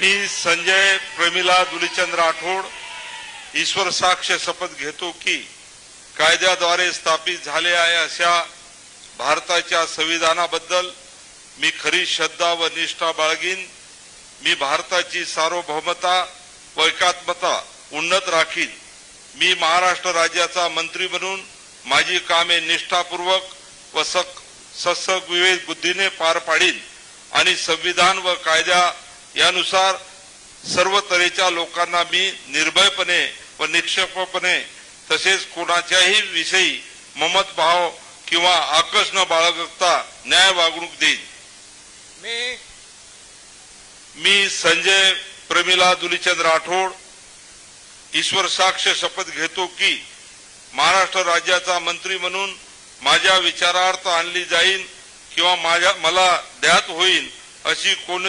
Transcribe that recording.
मी संजय प्रमिला दुलीचंद राठोड ईश्वर साक्ष शपथ घेतो की कायद्याद्वारे स्थापित झाले आहे अशा भारताच्या संविधानाबद्दल मी खरी श्रद्धा व निष्ठा बाळगीन. मी भारताची सार्वभौमता व एकात्मता उन्नत राखीन. मी महाराष्ट्र राज्याचा मंत्री म्हणून माझी कामे निष्ठापूर्वक व सक सत्सग विवेक बुद्धीने पार पाडीन आणि संविधान व कायद्या यानुसार सर्व तऱ्हेच्या लोकांना मी निर्भयपणे व निक्षेपपणे तसेच कोणाच्याही विषयी ममत भाव किंवा आकस न बाळगता न्याय वागणूक देईन. मी मी संजय प्रमिला दुलीचंद राठोड ईश्वर साक्ष शपथ घेतो की महाराष्ट्र राज्याचा मंत्री म्हणून माझ्या विचारार्थ आणली जाईल किंवा माझ्या मला ज्ञात होईल अशी कोण